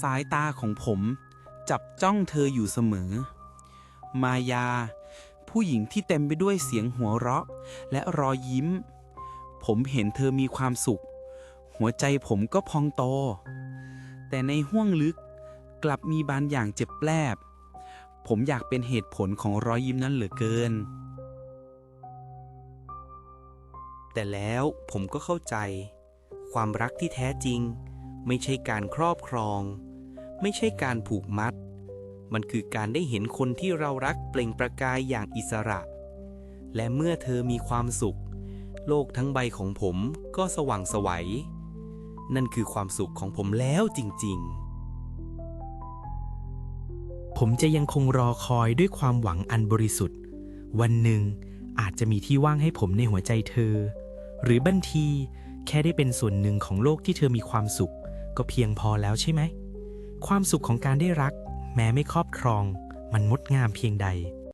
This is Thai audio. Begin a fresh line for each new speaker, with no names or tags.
สายตาของผมจับจ้องเธออยู่เสมอ มายา ผู้หญิงที่เต็มไปด้วยเสียงหัวเราะ และรอยยิ้ม ผมเห็นเธอมีความสุข หัวใจผมก็พองโต แต่ในห้วงลึกกลับมีบางอย่างเจ็บแปลบ ผมอยากเป็นเหตุผลของรอยยิ้มนั้นเหลือเกิน
แต่แล้วผมก็เข้าใจ ความรักที่แท้จริง ไม่ใช่การครอบครอง ไม่ใช่การผูกมัด มันคือการได้เห็นคนที่เรารักเปล่งประกายอย่างอิสระ และเมื่อเธอมีความสุข โลกทั้งใบของผมก็สว่างไสวัย นั่นคือความสุขของผมแล้วจริงๆ
ผมจะยังคงรอคอยด้วยความหวังอันบริสุทธิ์ วันหนึ่งอาจจะมีที่ว่างให้ผมในหัวใจเธอ หรือบางทีแค่ได้เป็นส่วนหนึ่งของโลกที่เธอมีความสุข ก็เพียงพอแล้วใช่ไหม ความสุขของการได้รัก แม้ไม่ครอบครอง มันงดงามเพียงใด